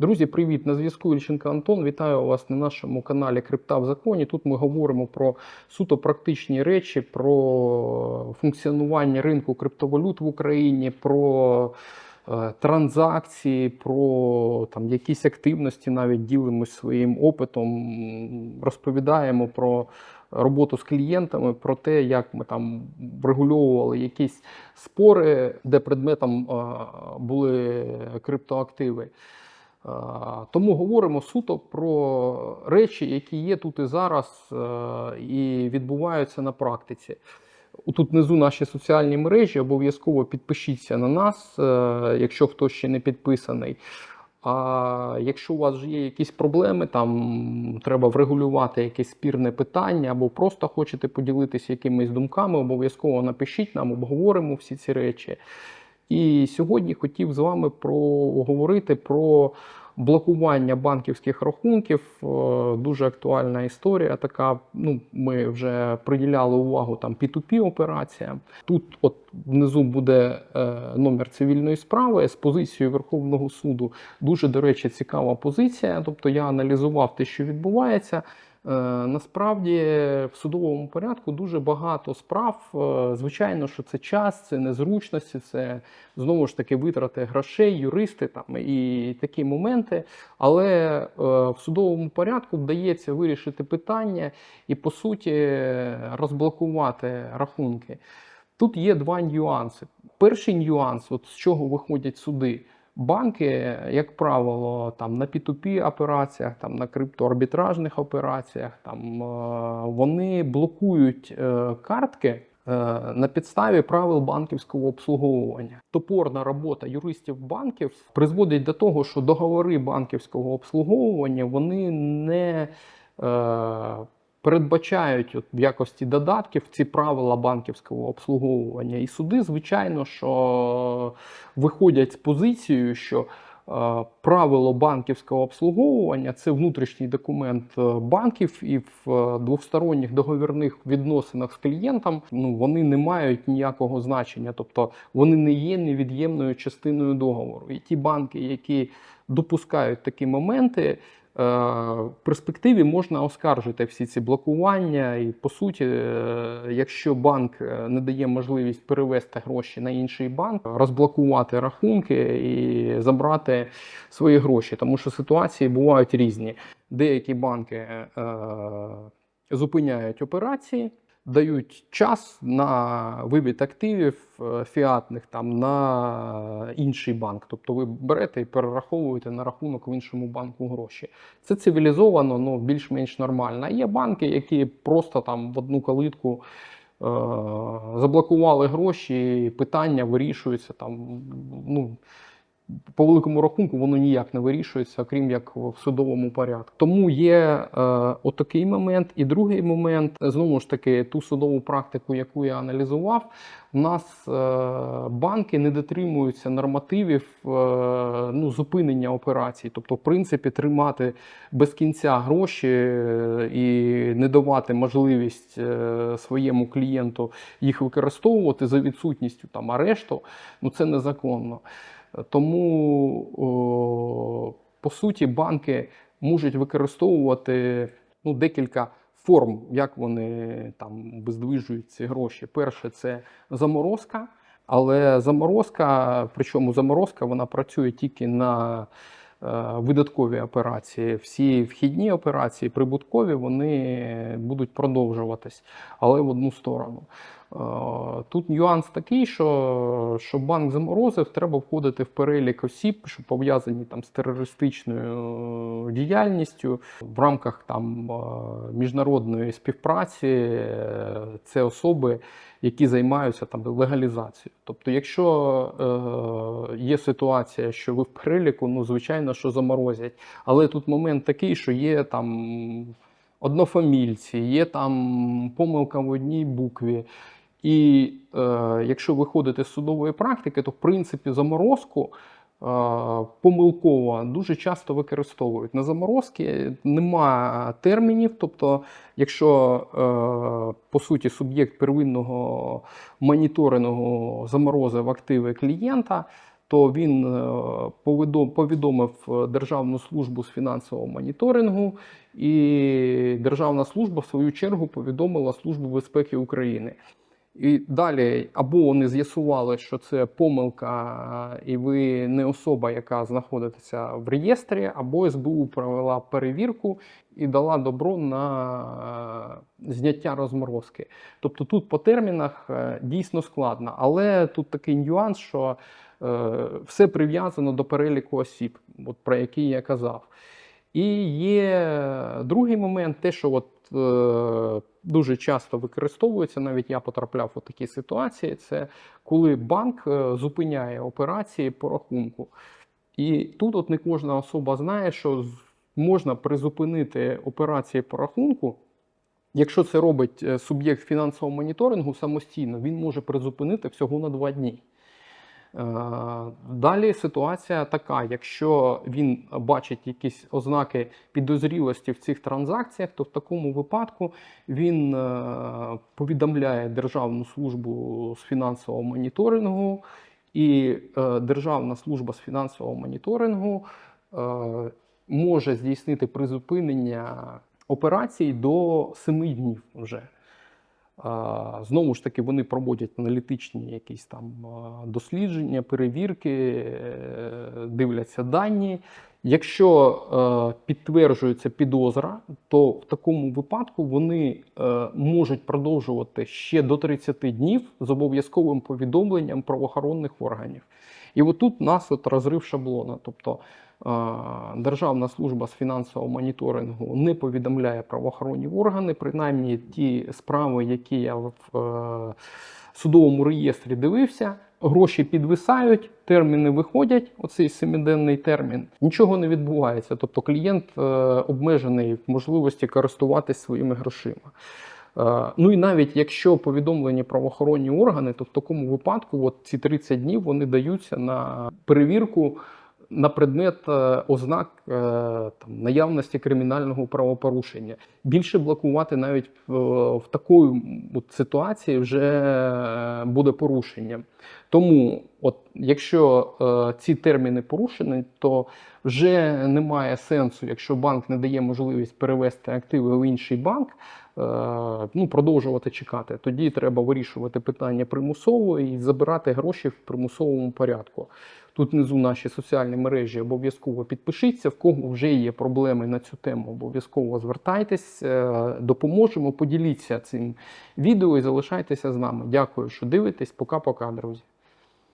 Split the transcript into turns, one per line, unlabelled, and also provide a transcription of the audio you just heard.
Друзі, привіт! На зв'язку Ільченко Антон. Вітаю вас на нашому каналі Крипта в законі. Тут ми говоримо про суто практичні речі, про функціонування ринку криптовалют в Україні, про е, транзакції, про там якісь активності, навіть ділимось своїм опитом, розповідаємо про роботу з клієнтами, про те, як ми там врегульовували якісь спори, де предметом е, були криптоактиви. Е, Тому говоримо суто про речі, які є тут і зараз, е, і відбуваються на практиці. Тут внизу наші соціальні мережі. Обов'язково підпишіться на нас, е, якщо хто ще не підписаний. А якщо у вас є якісь проблеми, там треба врегулювати якесь спірне питання, або просто хочете поділитися якимись думками, обов'язково напишіть нам, обговоримо всі ці речі. І сьогодні хотів з вами проговорити про блокування банківських рахунків. Е, Дуже актуальна історія. Така ну ми вже приділяли увагу там P2P операціям. Тут, от внизу, буде е, номер цивільної справи з позицією Верховного суду. Дуже до речі, цікава позиція. Тобто я аналізував те, що відбувається. Е, Насправді в судовому порядку дуже багато справ. Е, Звичайно, що це час, це незручності, це знову ж таки витрати грошей, юристи там і такі моменти. Але е, в судовому порядку вдається вирішити питання і, по суті, розблокувати рахунки. Тут є два нюанси. Перший нюанс, от з чого виходять суди. Банки, як правило, там на P2P операціях, там на криптоарбітражних операціях, там е, вони блокують е, картки е, на підставі правил банківського обслуговування. Топорна робота юристів банків призводить до того, що договори банківського обслуговування вони не передбачають от в якості додатків ці правила банківського обслуговування. І суди, звичайно, що виходять з позицією, що е, правило банківського обслуговування це внутрішній документ е, банків, і в е, двосторонніх договірних відносинах з клієнтом ну, вони не мають ніякого значення, тобто вони не є невід'ємною частиною договору. І ті банки, які допускають такі моменти. Е, В перспективі можна оскаржити всі ці блокування, і по суті, е, якщо банк е, не дає можливість перевести гроші на інший банк, розблокувати рахунки і забрати свої гроші, тому що ситуації бувають різні. Деякі банки зупиняють операції. Дають час на вивід активів е, фіатних там на інший банк. Тобто ви берете і перераховуєте на рахунок в іншому банку гроші. Це цивілізовано, ну більш-менш нормально. Є банки, які просто там в одну калитку е- заблокували гроші, питання вирішуються там. Ну, по великому рахунку воно ніяк не вирішується, окрім як в судовому порядку. Тому є е, отакий момент. І другий момент, знову ж таки, ту судову практику, яку я аналізував, у нас е, банки не дотримуються нормативів е, ну, зупинення операцій. Тобто, в принципі, тримати без кінця гроші е, і не давати можливість е, своєму клієнту їх використовувати за відсутністю там арешту, ну це незаконно. Тому, по суті, банки можуть використовувати ну, декілька форм, як вони там бездвижують ці гроші. Перше це заморозка, але заморозка, причому заморозка вона працює тільки на е, видаткові операції. Всі вхідні операції, прибуткові, вони будуть продовжуватись, але в одну сторону. Е, Тут нюанс такий, що щоб банк заморозив, треба входити в перелік осіб, що пов'язані там з терористичною е, діяльністю в рамках там е, міжнародної співпраці. Це особи, які займаються там легалізацією. Тобто, якщо е, є ситуація, що ви в переліку, ну звичайно, що заморозять. Але тут момент такий, що є там однофамільці, є там помилка в одній букві. І е, якщо виходити з судової практики, то в принципі заморозку е, помилково дуже часто використовують. На заморозки нема термінів. Тобто, якщо е, по суті суб'єкт первинного моніторингу заморозив активи клієнта, то він е, повідомив Державну службу з фінансового моніторингу, і Державна служба, в свою чергу, повідомила Службу безпеки України. І далі або вони з'ясували, що це помилка, і ви не особа, яка знаходиться в реєстрі, або СБУ провела перевірку і дала добро на е, зняття розморозки. Тобто тут по термінах е, дійсно складно, але тут такий нюанс, що е, все прив'язано до переліку осіб, от про які я казав. І є другий момент, те, що от, е, дуже часто використовується, навіть я потрапляв у такі ситуації, це коли банк е, зупиняє операції по рахунку. І тут от не кожна особа знає, що можна призупинити операції по рахунку. Якщо це робить е, суб'єкт фінансового моніторингу самостійно, він може призупинити всього на два дні. Е, Далі ситуація така: якщо він бачить якісь ознаки підозрілості в цих транзакціях, то в такому випадку він е, повідомляє Державну службу з фінансового моніторингу, і е, Державна служба з фінансового моніторингу може здійснити призупинення операцій до 7 днів вже. Знову ж таки, вони проводять аналітичні якісь там дослідження, перевірки, е, дивляться дані. Якщо е, підтверджується підозра, то в такому випадку вони е, можуть продовжувати ще до 30 днів з обов'язковим повідомленням правоохоронних органів. І отут у нас от розрив шаблона. Тобто е, Державна служба з фінансового моніторингу не повідомляє правоохоронні органи, принаймні ті справи, які я в е, судовому реєстрі дивився. Гроші підвисають, терміни виходять, оцей семиденний термін. Нічого не відбувається. Тобто клієнт е, обмежений в можливості користуватись своїми грошима. Е, Ну і навіть якщо повідомлені правоохоронні органи, то в такому випадку от ці 30 днів вони даються на перевірку на предмет е, ознак е, там, наявності кримінального правопорушення. Більше блокувати навіть в, в такої от ситуації вже е, буде порушенням. Тому, от, якщо е, ці терміни порушені, то вже немає сенсу, якщо банк не дає можливість перевести активи в інший банк, е, ну, продовжувати чекати. Тоді треба вирішувати питання примусово і забирати гроші в примусовому порядку. Тут внизу наші соціальні мережі обов'язково підпишіться. В кого вже є проблеми на цю тему, обов'язково звертайтесь, е, допоможемо. Поділіться цим відео і залишайтеся з нами. Дякую, що дивитесь. Пока-пока, друзі.